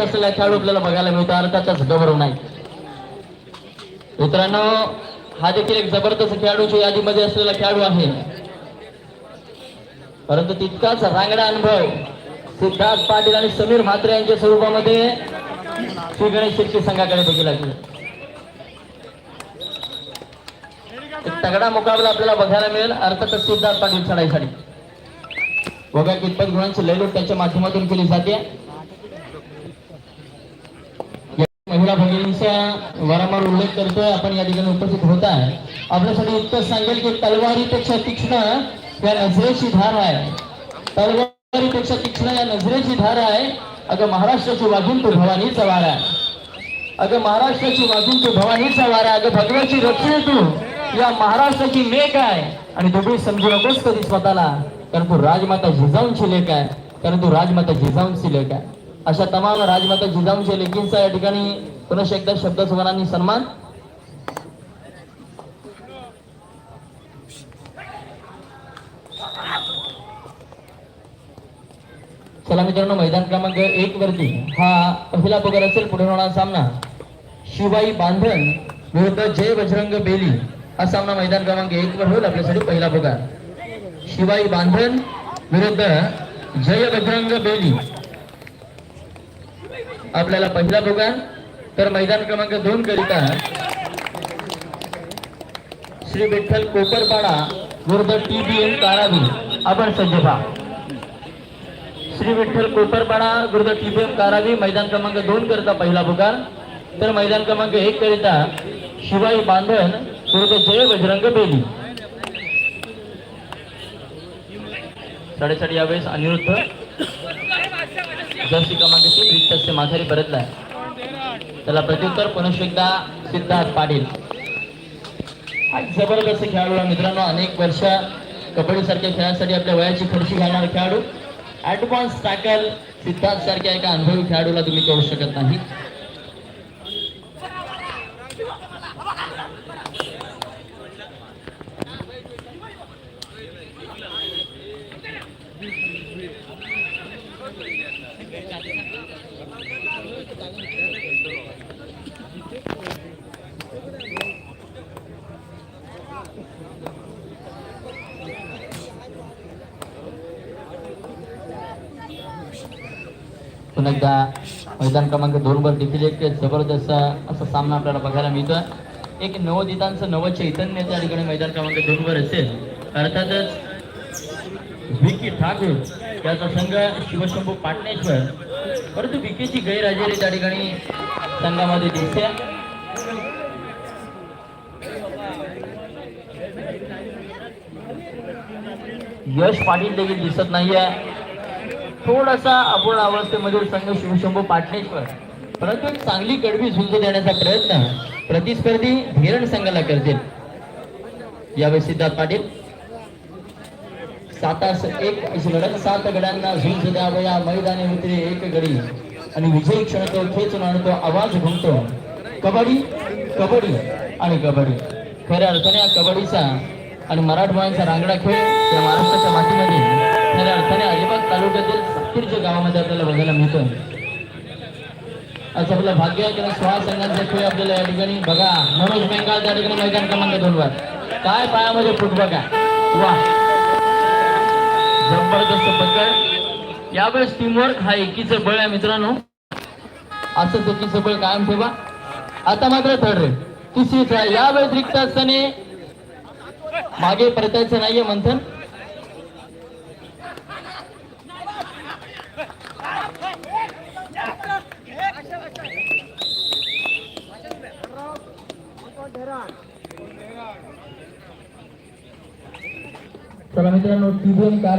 असलेला खेळाडू आपल्याला बघायला मिळतो अर्थातच गौरव नाही. मित्रांनो हा देखील एक जबरदस्त खेळाडूच्या यादीमध्ये असलेला खेळाडू आहे. परंतु तितकाच रांगडा अनुभव सिद्धार्थ पाटील आणि समीर म्हात्रे यांच्या स्वरूपामध्ये श्री गणेश शेट्टी संघाकडे देखील आहे. तगडा मुकाबला आपल्याला बघायला मिळेल अर्थातच सिद्धार्थ पाटील चढाईसाठी बघा कितपत गुणांची लयलूट त्यांच्या माध्यमातून केली जाते या महिला भगिनींचा वारंवार उल्लेख करतोय. आपण या ठिकाणी उपस्थित होत आहे. आपल्यासाठी इतकंच सांगेल की तलवारीपेक्षा तीक्ष्ण या नजरेची धार आहे. तलवारीपेक्षा तीक्ष्ण या नजरेची धार आहे. अगं महाराष्ट्राची वाघून तू भवानीचा वारा अगं महाराष्ट्राची वाघून तू भवानीचा वारा अगं भगवाची रचने तू. या महाराष्ट्राची मेक आहे. आणि दोघे समजू नकोस कधी स्वतःला. कारण तू राजमाता जिजाऊंची लेख आहे. कारण तू राजमाता जिजाऊंची लेख आहे. अशा तमाम राजमाता जिजाऊंच्या लेखींचा या ठिकाणी पुनश एकदा शब्द सुवनांनी सन्मान. चला मित्रांनो मैदान क्रमांक एक वरती हा पहिला पगार असेल पुढे होणार सामना. शिवाई बांधण विरुद्ध जय बजरंग बेली. हा सामना मैदान क्रमांक एक वर होईल आपल्यासाठी पहिला पगार. शिवाई बांधण विरुद्ध जय बजरंग बेली. आपल्याला पहिला पगार. तर मैदान क्रमांक दोन करिता श्री विठ्ठल कोपरपाडा विरुद्ध टी बी एन कारावी आपण सज्ज व्हा श्री विठ्ठल कोपरपाडा विरुद्ध टीपीएम कारावी मैदान क्रमांक दोन करिता पहिला पुकार. तर मैदान क्रमांक एक करिता शिवाई बांधण विरुद्ध जय बजरंग बेली. साडेसाठ यावेळेस अनिरुद्ध. जर्सी क्रमांक तीन रिक्तस्य माघारी परतलाय. त्याला प्रत्युत्तर पुनश एकदा सिद्धार्थ पाटील. जबरदस्त खेळाडू मित्रांनो. अनेक वर्ष कबड्डी सारख्या खेळासाठी आपल्या वयाची खर्ची घालणारा खेळाडू. ऍडव्हान्स टॅकल सिद्धार्थ सारख्या एका अनुभवी खेळाडूला तुम्ही करू शकत नाही. पुन्हा एकदा मैदान क्रमांक दोनवर देखील एक जबरदस्त असा सामना आपल्याला बघायला मिळतो एक नवोदितांचं नवं चैतन्य त्या ठिकाणी मैदान क्रमांक दोनवर असेल. अर्थातच विकी ठाकूर त्याचा संघ शिवशंभू पाटणेश्वर परंतु विकीची गैरहजेरी त्या ठिकाणी संघामध्ये दिसते. यश पाटील देखील दिसत नाहीये. थोडासा अपूर्ण अवस्थेमधील संघ शिवशंभू पाटणेश्वर. परंतु एक चांगली कडवी झुंज देण्याचा प्रयत्न प्रतिस्पर्धी धीरण संघाला करतील. यावेळी सिद्धार्थ पाटील. सातास एक लढत सात गड्यांना झुंज द्यावं या मैदानी उतरे एक गडी. आणि विजयी क्षण तो खेचून आणतो आवाज घुमतो. कबड्डी कबड्डी आणि कबड्डी. खऱ्या अर्थाने या कबड्डीचा आणि मराठवाड्यांचा रांगडा खेळ या महाराष्ट्राच्या मातीमध्ये. खऱ्या अर्थाने अलिबाग तालुक्यातील साकीरच्या गावामध्ये आपल्याला बघायला मिळतो असं आपलं भाग्य आहे कारण सोळा संघांचा खेळ आपल्याला या ठिकाणी बघा. मनोज बेंगाल त्या ठिकाणी मैदान क्रमांक दोन वर. काय पायामध्ये फुटबॉल आहे वा. जबरदस्त पकड. यावेळेस टीमवर्क हा एकीचं बळ आहे मित्रांनो. असंच एकीचं बळ कायम ठेवा. आता मात्र थर्ड रे. तिसरी ट्राय यावेळेस रिक्त असताना मागे परतायचं नाहीये मंथन. चला मित्रांनो टीबीएम कार